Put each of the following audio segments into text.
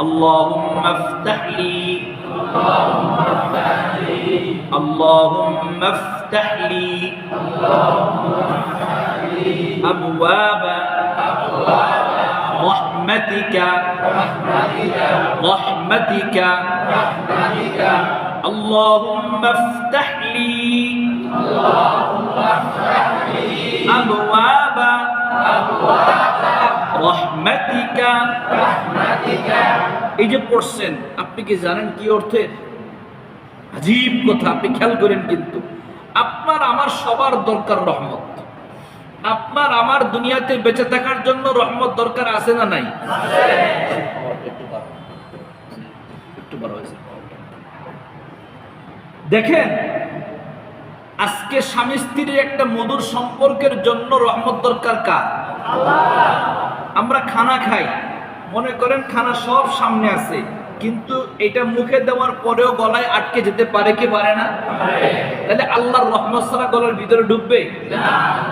اللهم افتح لي. اللهم افتح لي. أبواب رحمتك. رحمتك. اللهم افتح لي. أبواب রহমাতিকা। এই যে পড়ছেন আপনি কি জানেন কি অর্থের আজীব কথা আপনি খেয়াল করেন কিন্তু। আপনার আমার সবার দরকার রহমত। আপনার আমার দুনিয়াতে বেঁচে থাকার জন্য রহমত দরকার আছে না নাই? দেখেন আজকে স্বামী স্ত্রীর একটা মধুর সম্পর্কের জন্য রহমত দরকার কার? আল্লাহ। আমরা খানা খাই। মনে করেন খানা সব সামনে আছে, কিন্তু এটা মুখে দেওয়ার পরেও গলায় আটকে যেতে পারে কি পারে না? তাহলে আল্লাহর রহমত ছাড়া গলার ভিতরে ঢুকবে?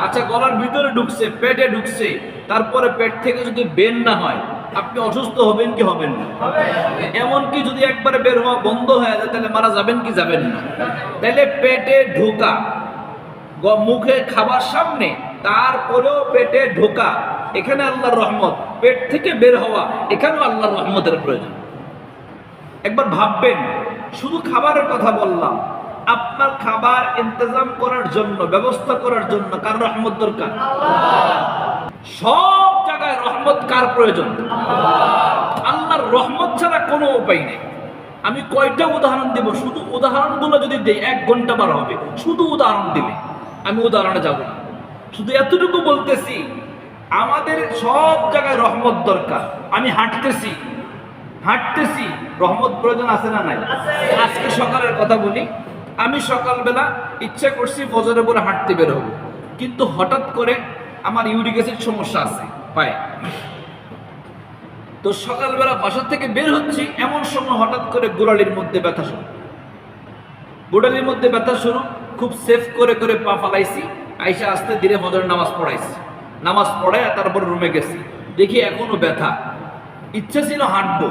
আচ্ছা গলার ভিতরে ঢুকছে, পেটে ঢুকছে, তারপরে পেট থেকে যদি বের না হয়, আপনি অসুস্থ হবেন কি হবেন না? এমনকি যদি একবারে বের হওয়া বন্ধ হয়ে যায়, তাহলে মারা যাবেন কি যাবেন না? তাহলে পেটে ঢোকা মুখে খাবার সামনে, তারপরেও পেটে ঢোকা এখানে আল্লাহর রহমত, পেট থেকে বের হওয়া, এখানেও আল্লাহর রহমতের প্রয়োজন। একবার ভাববেন, শুধু খাবারের কথা বললাম, আপনার খাবার ইন্তজাম করার জন্য, ব্যবস্থা করার জন্য কার রহমত দরকার? সব জায়গায় রহমত কার প্রয়োজন? আল্লাহর রহমত ছাড়া কোনো উপায় নেই। আমি কয়টা উদাহরণ দেব? শুধু উদাহরণগুলো যদি দেই, এক ঘণ্টা বার হবে। শুধু উদাহরণ দিলে, আমি উদাহরণে যাব না। শুধু এতটুকু বলতেছি আমাদের সব জায়গায় রহমত দরকার। আমি হাঁটতেছি। হাঁটতেছি। রহমত প্রয়োজন আছে না নাই? আজকে সকালের কথা বলি। আমি সকালবেলা ইচ্ছা করছি ফজরের পরে হাঁটতে বের হব। কিন্তু হঠাৎ করে আমার ইউরিক অ্যাসিড সমস্যা আছে। পায়ে তো সকালবেলা বাসা থেকে বের হচ্ছি, এমন সময় হঠাৎ করে গোড়ালির মধ্যে ব্যথা শুরু। গোড়ালির মধ্যে ব্যথা শুরু, খুব সেফ করে করে পা ফালাইছি। আইসা আস্তে ধীরে ফজরের নামাজ পড়াইছি। নামাজ পড়ায় তারপর রুমে গেছি। দেখি এখনও ব্যথা। ইচ্ছা ছিল হাঁটবো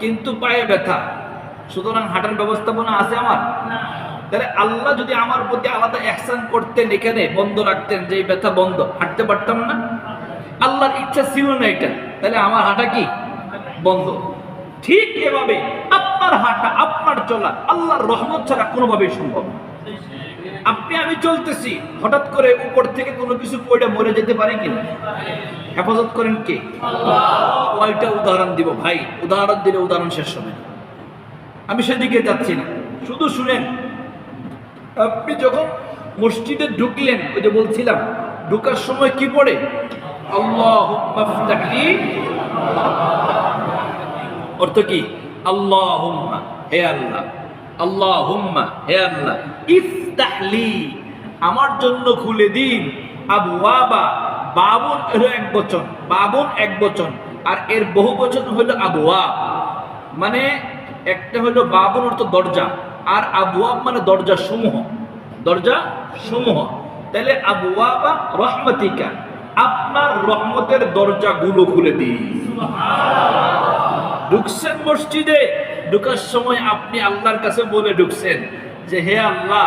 কিন্তু পায়ে ব্যথা। সুতরাং হাঁটার ব্যবস্থাপনা আছে আমার? তাহলে আল্লাহ যদি আমার প্রতি আলাদা অ্যাকশন করতেন এখানে বন্ধ রাখতেন যে ব্যথা বন্ধ হাঁটতে পারতাম না? আল্লাহর ইচ্ছা ছিল না এটা। তাহলে আমার হাঁটা কি? বন্ধ। ঠিক এভাবে আপনার হাঁটা আপনার চলা আল্লাহর রহমত ছাড়া কোনোভাবেই সম্ভব না। আপনি, আমি চলতেছি। হঠাৎ করে উপর থেকে কোনো কিছু পড়ে মরে যেতে পারে কিনা হেফাজত করেন কে? কয়টা উদাহরণ দিব, ভাই। উদাহরণ দিলে উদাহরণ শেষ হবে আমি সেদিকে যাচ্ছি না। শুধু শুনেন, আপনি যখন মসজিদে ঢুকলেন, ওই যে বলছিলাম, ঢুকার সময় কি পড়ে? আল্লাহ অর্থ কি? আল্লাহ হে আল্লাহ। আল্লাহ হে আল্লাহ। ইফতাহলি আমার জন্য খুলে দিন। আবু বাবা বাবুন হলো এক বচন বাবুন এক বচন আর এর বহু বচন হলো আবুয়া মানে একটা হলো বাবুন অর্থ দরজা আর আবুয়াব মানে দরজা সমূহ দরজা সমূহ। তাহলে আবু আবুয়াবা রহমতিকা আপনার রহমতের দরজাগুলো খুলে দিন। ঢুকছেন মসজিদে ঢুকার সময় আপনি আল্লাহর কাছে বলে ঢুকছেন যে হে আল্লাহ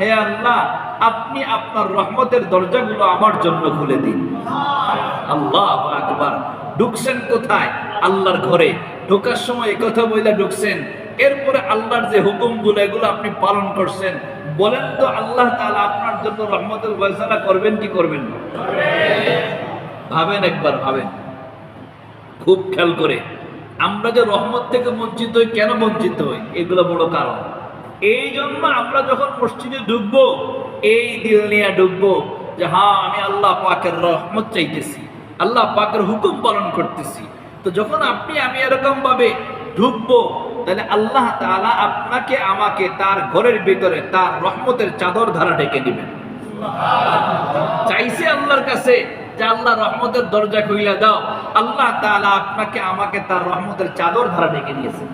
হে আল্লাহ, আপনি আপনার রহমতের দরজাগুলো আমার জন্য খুলে দিন। আল্লাহ আকবার। ঢুকছেন কোথায়? আল্লাহর ঘরে। ঢোকার সময় কথা বইলা ঢুকছেন। এরপরে আল্লাহর যে হুকুমগুলো, এগুলো আপনি পালন করছেন। বলেন তো আল্লাহ তাআলা আপনার জন্য রহমতের ফয়সালা করবেন কি করবেন ভাবেন একবার, ভাবেন। খুব খেয়াল করে। আমরা যে রহমত থেকে বঞ্চিত হই, কেন বঞ্চিত হই? এগুলো বড় কারণ। এই জন্য আমরা যখন মসজিদে ঢুকবো, এই দিল নিয়ে ঢুকবো যে হ্যাঁ আমি আল্লাহ পাকের রহমত চাইতেছি। আল্লাহ পাকের হুকুম পালন করতেছি। তো যখন আপনি, আমি এরকম ভাবে ঢুকবো, তাহলে আল্লাহ তাআলা আপনাকে, আমাকে তার ঘরের ভিতরে তার রহমতের চাদর ধারা ঢেকে দিবেন। চাইছে আল্লাহর কাছে যে, আল্লাহ রহমতের দরজা খুইলা দাও। আল্লাহ তাআলা আপনাকে, আমাকে তার রহমতের চাদর ধারা ডেকে দিয়েছে।